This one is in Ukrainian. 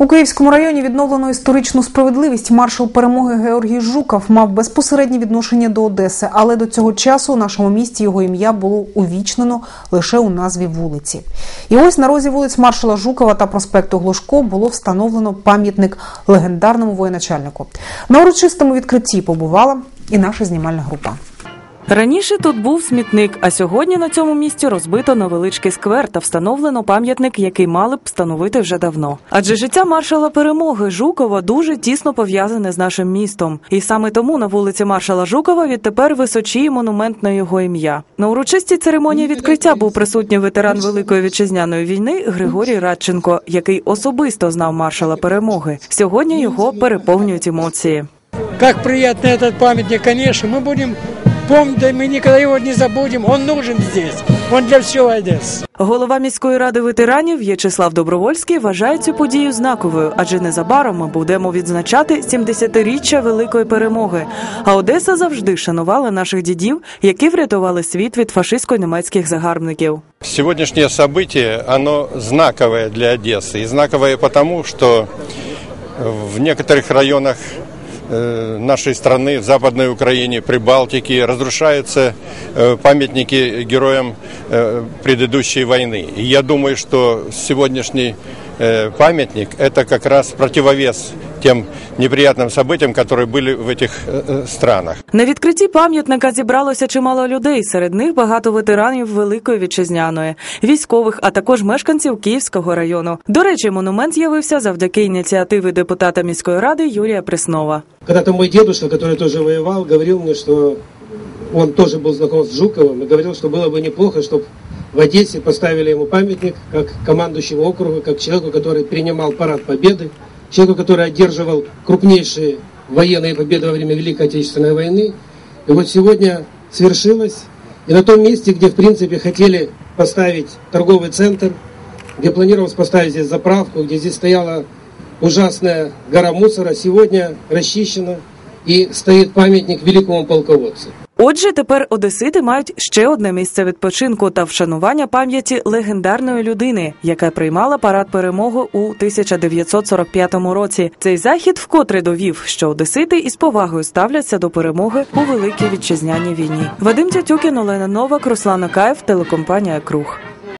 У Київському районі відновлено історичну справедливість. Маршал перемоги Георгій Жуков мав безпосереднє відношення до Одеси, але до цього часу у нашому місті його ім'я було увічнено лише у назві вулиці. І ось на розі вулиць маршала Жукова та проспекту Глушко було встановлено пам'ятник легендарному воєначальнику. На урочистому відкритті побувала і наша знімальна група. Раніше тут був смітник, а сьогодні на цьому місці розбито невеличкий сквер та встановлено пам'ятник, який мали б встановити вже давно. Адже життя маршала перемоги Жукова дуже тісно пов'язане з нашим містом, і саме тому на вулиці маршала Жукова відтепер височіє монумент на його ім'я. На урочистій церемонії відкриття був присутній ветеран Великої вітчизняної війни Григорій Радченко, який особисто знав маршала перемоги. Сьогодні його переповнюють емоції. Как приятно этот памятник, конечно, мы будем помнить, мы никогда его не забудем, он нужен здесь, он для всего Одессы. Голова міської ради ветеранів В'ячеслав Добровольський вважає цю подію знаковою, адже незабаром ми будемо відзначати 70-річчя великої перемоги. А Одеса завжди шанувала наших дідів, які врятували світ від фашистсько-німецьких загарбників. Сегодняшнее событие, оно знаковое для Одессы. И знаковое потому, что в некоторых районах э, нашей страны, в Западной Украине, Прибалтике, разрушаются э, памятники героям э, предыдущей войны. И я думаю, что сегодняшний э, памятник – это как раз противовес тем неприятным событиям, которые были в этих э, э, странах. На відкритті пам'ятника зібралося чимало людей. Серед них багато ветеранів Великої вітчизняної, військових, а також мешканців Київського району. До речі, монумент з'явився завдяки ініціативи депутата міської ради Юрія Преснова. Когда-то мой дедушка, который тоже воевал, говорил мне, что он тоже был знаком с Жуковым, и говорил, что было бы неплохо, чтобы в Одессе поставили ему памятник как командующему округа, как человеку, который принимал парад победы, Человеку, который одерживал крупнейшие военные победы во время Великой Отечественной войны. И вот сегодня свершилось, и на том месте, где в принципе хотели поставить торговый центр, где планировалось поставить здесь заправку, где здесь стояла ужасная гора мусора, сегодня расчищена и стоит памятник великому полководцу. Отже, тепер одесити мають ще одне місце відпочинку та вшанування пам'яті легендарної людини, яка приймала парад перемоги у 1945 році. Цей захід вкотре довів, що одесити із повагою ставляться до перемоги у великій вітчизняній війні. Вадим Тятюкін, Олена Новак, Руслан Каєв, телекомпанія Круг.